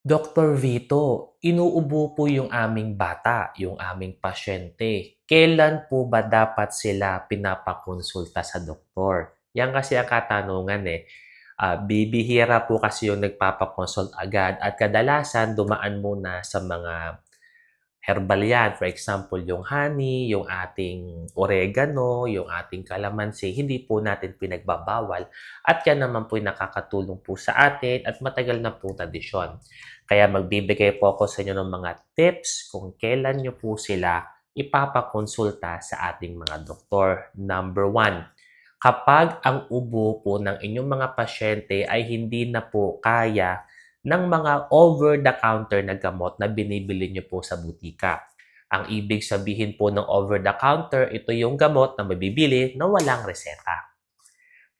Dr. Vito, inuubo po yung aming bata, yung aming pasyente. Kailan po ba dapat sila pinapakonsulta sa doktor? Yan kasi ang katanungan eh. Ah, bibihira po kasi yung nagpapakonsult agad at kadalasan dumaan muna sa mga herbal yan. For example, yung honey, yung ating oregano, yung ating calamansi, hindi po natin pinagbabawal. At yan naman po nakakatulong po sa atin at matagal na po tradisyon. Kaya magbibigay po ako sa inyo ng mga tips kung kailan nyo po sila ipapakonsulta sa ating mga doktor. Number one, kapag ang ubo po ng inyong mga pasyente ay hindi na po kaya ng mga over-the-counter na gamot na binibili nyo po sa butika. Ang ibig sabihin po ng over-the-counter, ito yung gamot na mabibili na walang reseta.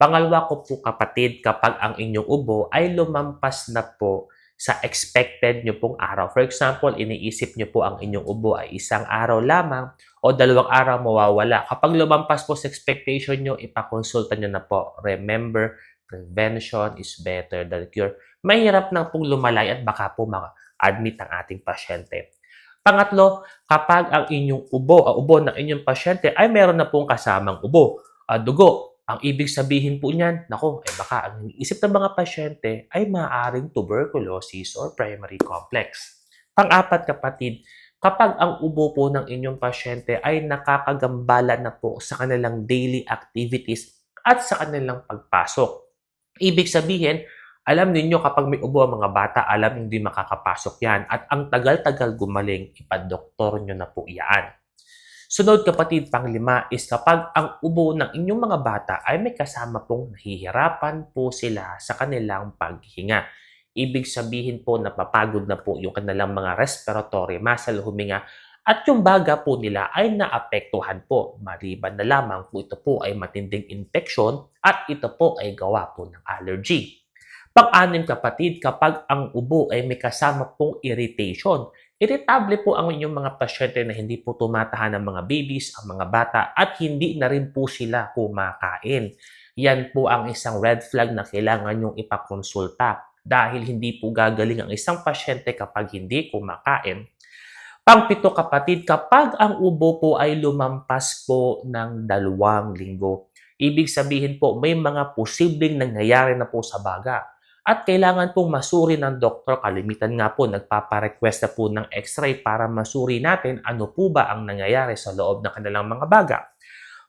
Pangalawa ko po kapatid, kapag ang inyong ubo ay lumampas na po sa expected nyo pong araw. For example, iniisip nyo po ang inyong ubo ay isang araw lamang o dalawang araw mawawala. Kapag lumampas po sa expectation nyo, ipakonsulta nyo na po. Remember, prevention is better than cure. Mahirap nang pong lumalay at baka po ma-admit ang ating pasyente. Pangatlo, kapag ang inyong ubo, o ubo ng inyong pasyente ay meron na pong kasamang ubo, uh, dugo, ang ibig sabihin po niyan, nako, eh baka ang isip ng mga pasyente ay maaaring tuberculosis or primary complex. Pang-apat kapatid, kapag ang ubo po ng inyong pasyente ay nakakagambala na po sa kanilang daily activities at sa kanilang pagpasok. Ibig sabihin, alam ninyo kapag may ubo ang mga bata, alam hindi makakapasok yan. At ang tagal-tagal gumaling, ipadoktor nyo na po iyan. Sunod kapatid, panglima is kapag ang ubo ng inyong mga bata ay may kasama pong nahihirapan po sila sa kanilang paghinga. Ibig sabihin po napapagod na po yung kanilang mga respiratory muscle huminga at yung baga po nila ay naapektuhan po maliban na lamang po ito po ay matinding infection at ito po ay gawa po ng allergy. Pang-anim kapatid, kapag ang ubo ay may kasama pong irritation, Irritable po ang inyong mga pasyente na hindi po tumatahan ng mga babies, ang mga bata, at hindi na rin po sila kumakain. Yan po ang isang red flag na kailangan nyong ipakonsulta dahil hindi po gagaling ang isang pasyente kapag hindi kumakain. Pangpito kapatid, kapag ang ubo po ay lumampas po ng dalawang linggo, ibig sabihin po may mga posibleng nangyayari na po sa baga at kailangan pong masuri ng doktor. Kalimitan nga po, nagpaparequest na po ng x-ray para masuri natin ano po ba ang nangyayari sa loob ng kanilang mga baga.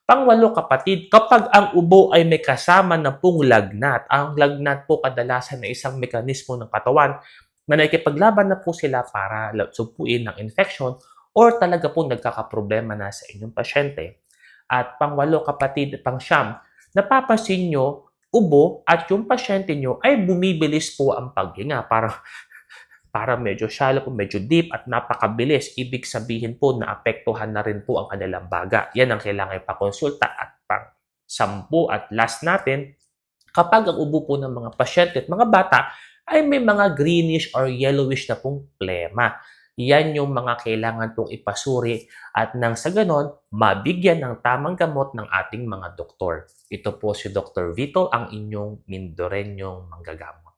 Pangwalo kapatid, kapag ang ubo ay may kasama na pong lagnat, ang lagnat po kadalasan na isang mekanismo ng katawan na nakikipaglaban na po sila para supuin ng infection or talaga po nagkakaproblema na sa inyong pasyente. At pangwalo kapatid, pang siyam, napapasin nyo ubo at yung pasyente nyo ay bumibilis po ang paghinga para para medyo shallow medyo deep at napakabilis. Ibig sabihin po na apektuhan na rin po ang kanilang baga. Yan ang kailangan ipakonsulta at pang sampu at last natin, kapag ang ubo po ng mga pasyente at mga bata ay may mga greenish or yellowish na pong plema. Yan yung mga kailangan pong ipasuri at nang sa ganon, mabigyan ng tamang gamot ng ating mga doktor. Ito po si Dr. Vito, ang inyong Mindorenyong manggagamot.